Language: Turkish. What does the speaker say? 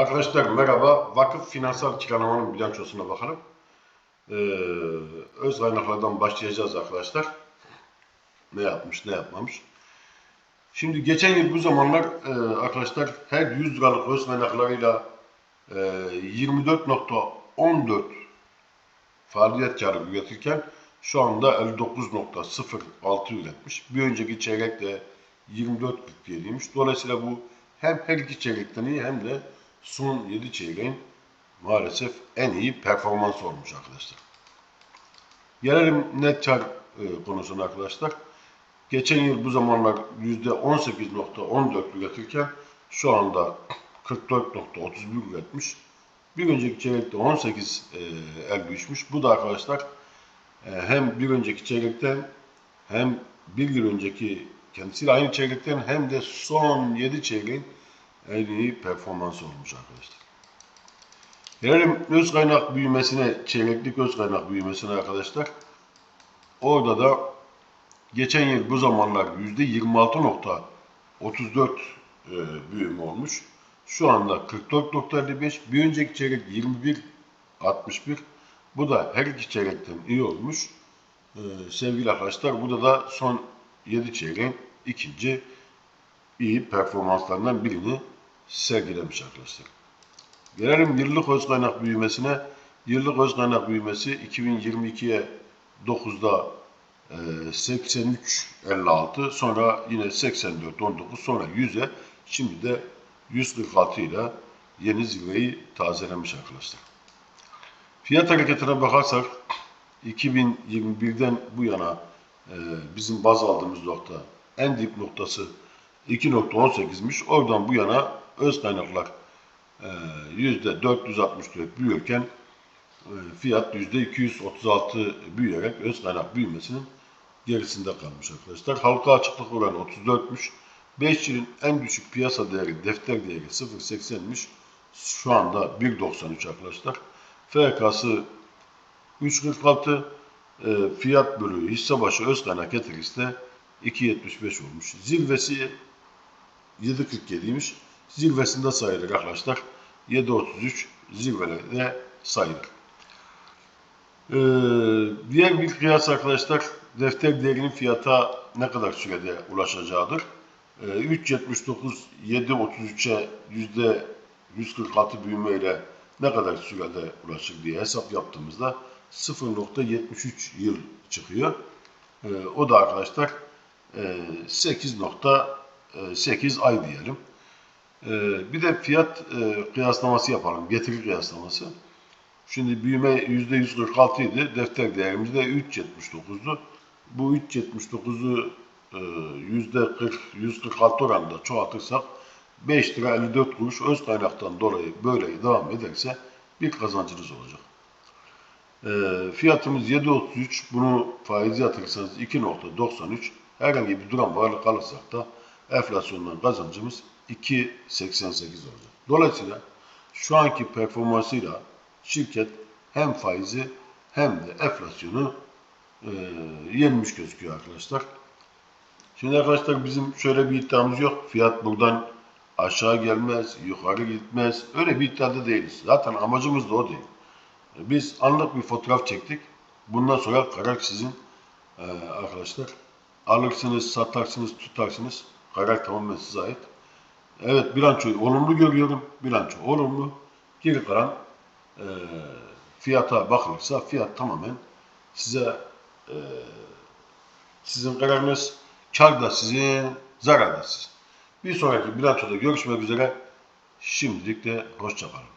Arkadaşlar merhaba. Vakıf finansal kiralamanın bilançosuna bakalım. Ee, öz kaynaklardan başlayacağız arkadaşlar. Ne yapmış, ne yapmamış. Şimdi geçen yıl bu zamanlar e, arkadaşlar her 100 liralık öz kaynaklarıyla e, 24.14 faaliyet karı üretirken şu anda 59.06 üretmiş. Bir önceki çeyrekte 24.47'ymiş. Dolayısıyla bu hem her iki çeyrekten iyi hem de son 7 çeyreğin maalesef en iyi performans olmuş arkadaşlar. Gelelim net kar e, konusuna arkadaşlar. Geçen yıl bu zamanlar %18.14 üretirken şu anda 44.31 üretmiş. Bir önceki çeyrekte 18 e, düşmüş. Bu da arkadaşlar e, hem bir önceki çeyrekten hem bir yıl önceki kendisiyle aynı çeyrekten hem de son 7 çeyreğin en iyi performans olmuş arkadaşlar. Gelelim öz kaynak büyümesine, çeyreklik öz kaynak büyümesine arkadaşlar. Orada da geçen yıl bu zamanlar %26.34 e, büyüme olmuş. Şu anda 44.55, bir önceki çeyrek 21.61. Bu da her iki çeyrekten iyi olmuş. Ee, sevgili arkadaşlar, burada da son 7 çeyreğin ikinci iyi performanslarından birini sergilemiş arkadaşlar. Gelelim yıllık öz kaynak büyümesine. Yıllık öz kaynak büyümesi 2022'ye 9'da e, 83.56 sonra yine 84.19 sonra 100'e şimdi de 146 ile yeni zirveyi tazelemiş arkadaşlar. Fiyat hareketine bakarsak 2021'den bu yana e, bizim baz aldığımız nokta en dip noktası 2.18'miş. Oradan bu yana öz kaynaklar e, %464 büyürken e, fiyat %236 büyüyerek öz kaynak büyümesinin gerisinde kalmış arkadaşlar. Halka açıklık oranı 34'müş. 5 yılın en düşük piyasa değeri, defter değeri 0.80'miş. Şu anda 1.93 arkadaşlar. FK'sı 3.46 e, fiyat bölü hisse başı öz kaynak getirisi de 2.75 olmuş. Zirvesi 7.47'ymiş. Zirvesinde sayılır arkadaşlar. 7.33 zirvelerde sayılır. Ee, diğer bir kıyas arkadaşlar defter değerinin fiyata ne kadar sürede ulaşacağıdır. Ee, 3.79 7.33'e yüzde 146 büyümeyle ne kadar sürede ulaşır diye hesap yaptığımızda 0.73 yıl çıkıyor. Ee, o da arkadaşlar e, 8.8 ay diyelim. Ee, bir de fiyat e, kıyaslaması yapalım. Getiri kıyaslaması. Şimdi büyüme %146 idi. Defter değerimiz de 3.79'du. Bu 3.79'u e, %40, 146 oranında çoğaltırsak 5 lira 54 kuruş öz kaynaktan dolayı böyle devam ederse bir kazancınız olacak. E, fiyatımız 7.33. Bunu faiz yatırırsanız 2.93. Herhangi bir duran varlık alırsak da enflasyondan kazancımız 2.88 olacak. Dolayısıyla şu anki performansıyla şirket hem faizi hem de enflasyonu e, yenmiş gözüküyor arkadaşlar. Şimdi arkadaşlar bizim şöyle bir iddiamız yok. Fiyat buradan aşağı gelmez, yukarı gitmez. Öyle bir iddiada değiliz. Zaten amacımız da o değil. Biz anlık bir fotoğraf çektik. Bundan sonra karar sizin e, arkadaşlar. Alırsınız, satarsınız, tutarsınız. Karar tamamen size ait. Evet bilançoyu olumlu görüyorum. Bilanço olumlu. Geri kalan e, fiyata bakılırsa fiyat tamamen size e, sizin kararınız kar da sizin, zarar da sizin. Bir sonraki bilançoda görüşmek üzere. Şimdilik de hoşçakalın.